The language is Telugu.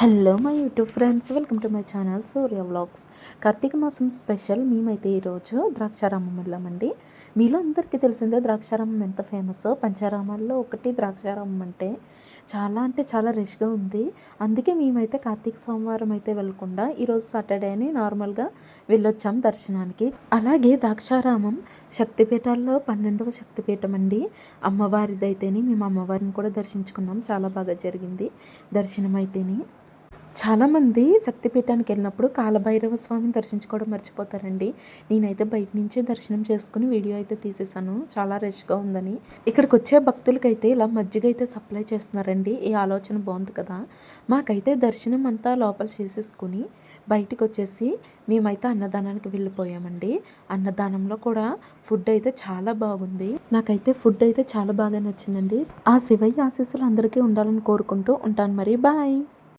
Hello my YouTube friends welcome to my channel Surya vlogs Karthika మాసం స్పెషల్ మేమైతే ఈరోజు ద్రాక్షారామం వెళ్ళామండి మీలో అందరికీ తెలిసిందే ద్రాక్షారామం ఎంత ఫేమస్ పంచారామాల్లో ఒకటి ద్రాక్షారామం అంటే చాలా అంటే చాలా రష్గా ఉంది. అందుకే మేమైతే కార్తీక సోమవారం అయితే వెళ్ళకుండా ఈరోజు సాటర్డే అని నార్మల్గా వెళ్ళొచ్చాం దర్శనానికి. అలాగే ద్రాక్షారామం శక్తిపీఠాల్లో పన్నెండవ శక్తిపీఠం అండి అమ్మవారిదైతేనే మేము అమ్మవారిని కూడా దర్శించుకున్నాం. చాలా బాగా జరిగింది దర్శనం అయితేనే చాలామంది శక్తిపీఠానికి వెళ్ళినప్పుడు కాలభైరవ స్వామిని దర్శించుకోవడం మర్చిపోతారండి. నేనైతే బయట నుంచే దర్శనం చేసుకుని వీడియో అయితే తీసేసాను చాలా రష్గా ఉందని. ఇక్కడికి వచ్చే భక్తులకైతే ఇలా మజ్జిగ అయితే సప్లై చేస్తున్నారండి. ఈ ఆలోచన బాగుంది కదా. మాకైతే దర్శనం అంతా లోపల చేసేసుకుని బయటకు వచ్చేసి మేమైతే అన్నదానానికి వెళ్ళిపోయామండి. అన్నదానంలో కూడా ఫుడ్ అయితే చాలా బాగుంది. నాకైతే ఫుడ్ అయితే చాలా బాగా నచ్చిందండి. ఆ శివయ్య ఆశీస్సులు అందరికీ ఉండాలని కోరుకుంటూ ఉంటాను మరి. బాయ్!